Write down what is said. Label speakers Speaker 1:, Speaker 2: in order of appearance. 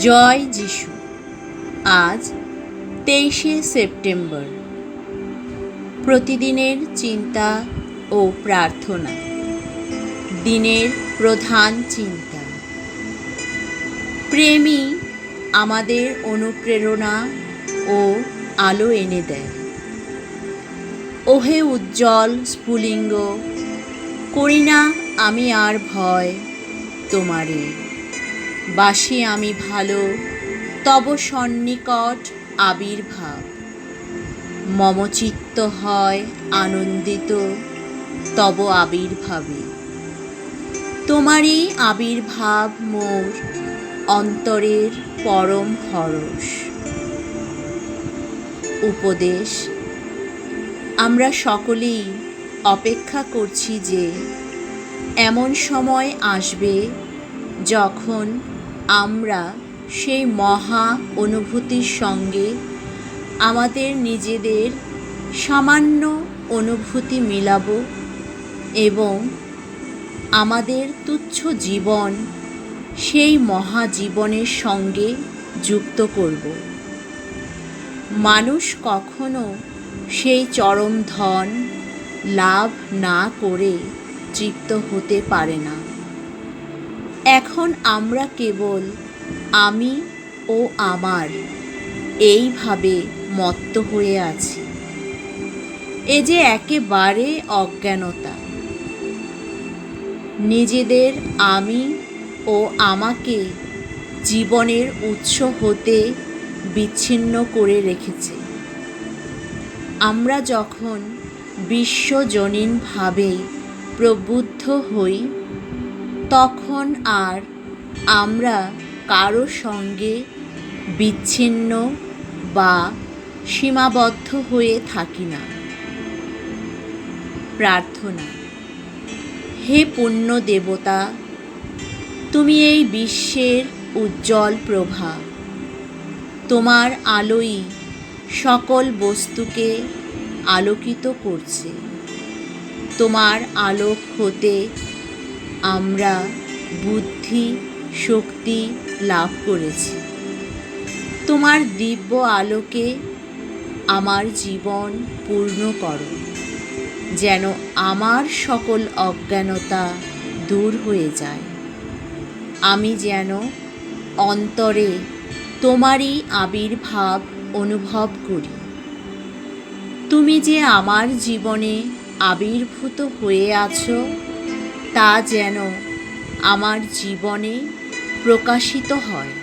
Speaker 1: জয় যিশু। আজ তেইশে সেপ্টেম্বর। প্রতিদিনের চিন্তা ও প্রার্থনা। দিনের প্রধান চিন্তা। প্রেমই আমাদের অনুপ্রেরণা ও আলো এনে দেয়। ওহে উজ্জ্বল স্ফুলিঙ্গ, করি না আমি আর ভয় তোমারে। বাসি আমি ভালো, তব সন্নিকট আবির্ভাব। মমচিত্ত হয় আনন্দিত, তব আবির্ভাবে। তোমারই আবির্ভাব মোর অন্তরের পরম হরস উপদেশ, আমরা সকলেই অপেক্ষা করছি যে, এমন সময় আসবে যখন আমরা সেই মহা অনুভূতির সঙ্গে আমাদের নিজেদের সামান্য অনুভূতি মিলাব এবং আমাদের তুচ্ছ জীবন সেই মহাজীবনের সঙ্গে যুক্ত করব। মানুষ কখনো সেই চরম ধন লাভ না করে তৃপ্ত হতে পারে না। এখন আমরা কেবল আমি ও আমার। এইভাবে মত্ত হয়ে আছি। এ যে একেবারে অজ্ঞানতা। নিজেদের আমি ও আমাকে জীবনের উৎস হতে বিচ্ছিন্ন করে রেখেছে। আমরা যখন বিশ্বজনীনভাবে প্রবুদ্ধ হই তখন আর আমরা কারও সঙ্গে বিচ্ছিন্ন বা সীমাবদ্ধ হয়ে থাকি না। প্রার্থনা, হে পুণ্য দেবতা, তুমি এই বিশ্বের উজ্জ্বল প্রভা। তোমার আলোই সকল বস্তুকে আলোকিত করছে। তোমার আলোক হতে আমরা বুদ্ধি, শক্তি লাভ করেছি। তোমার দিব্য আলোকে আমার জীবন পূর্ণ করো, যেন আমার সকল অজ্ঞানতা দূর হয়ে যায়। আমি যেন অন্তরে তোমারই আবির্ভাব অনুভব করি। তুমি যে আমার জীবনে আবির্ভূত হয়ে আছো তা যেন আমার জীবনে প্রকাশিত হয়।